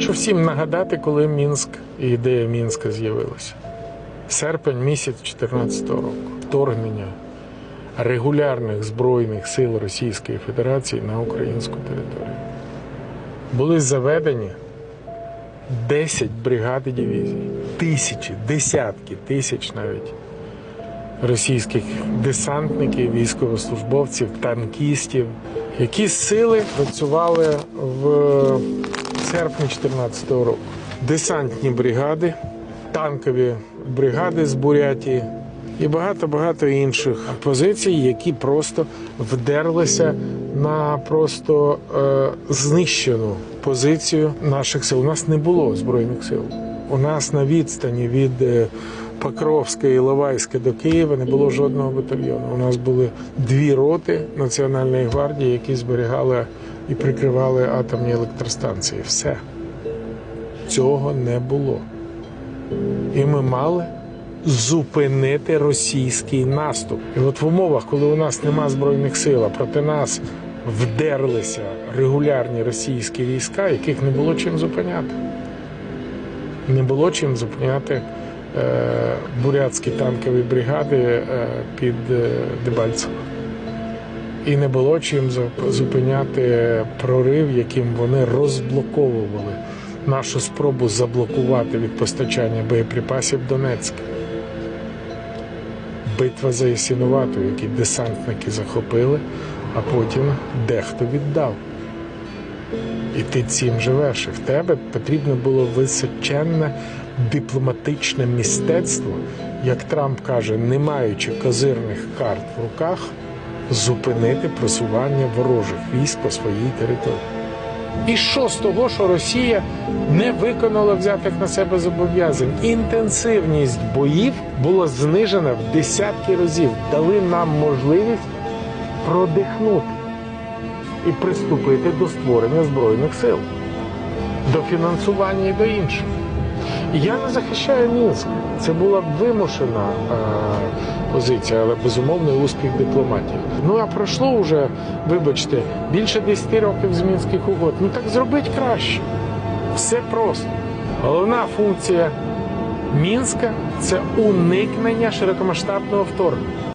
хочу всім нагадати, коли Мінськ і ідея Мінська з'явилася. Серпень місяць 2014 року. Вторгнення регулярних збройних сил Російської Федерації на українську територію. Були заведені 10 бригад і дивізій, тисячі, десятки тисяч навіть російських десантників, військовослужбовців, танкістів. Які сили працювали в серпні 2014 року? Десантні бригади, танкові бригади з Бурятії і багато-багато інших позицій, які просто вдерлися на просто е, знищену позицію наших сил. У нас не було збройних сил. У нас на відстані від е, Покровська і Іловайська до Києва не було жодного батальйону. У нас були дві роти Національної гвардії, які зберігали і прикривали атомні електростанції. Все цього не було. І ми мали зупинити російський наступ. І от в умовах, коли у нас нема збройних сил, а проти нас вдерлися регулярні російські війська, яких не було чим зупиняти. Не було чим зупиняти е, бурятські танкові бригади е, під е, Дебальцево. І не було чим зуп- зупиняти прорив, яким вони розблоковували нашу спробу заблокувати від постачання боєприпасів Донецьк. Битва за Ясінувату, які десантники захопили, а потім дехто віддав. І ти цим живеш. І в тебе потрібно було височенне дипломатичне мистецтво, як Трамп каже, не маючи козирних карт в руках, зупинити просування ворожих військ по своїй території. І що з того, що Росія не виконала взятих на себе зобов'язань? Інтенсивність боїв була знижена в десятки разів. Дали нам можливість продихнути і приступити до створення збройних сил, до фінансування і до іншого. Я не захищаю Мінськ. Це була вимушена е, позиція, але безумовний успіх дипломатії. Ну а пройшло вже, вибачте, більше 10 років з мінських угод. Ну так зробіть краще. Все просто. Головна функція Мінська це уникнення широкомасштабного вторгнення.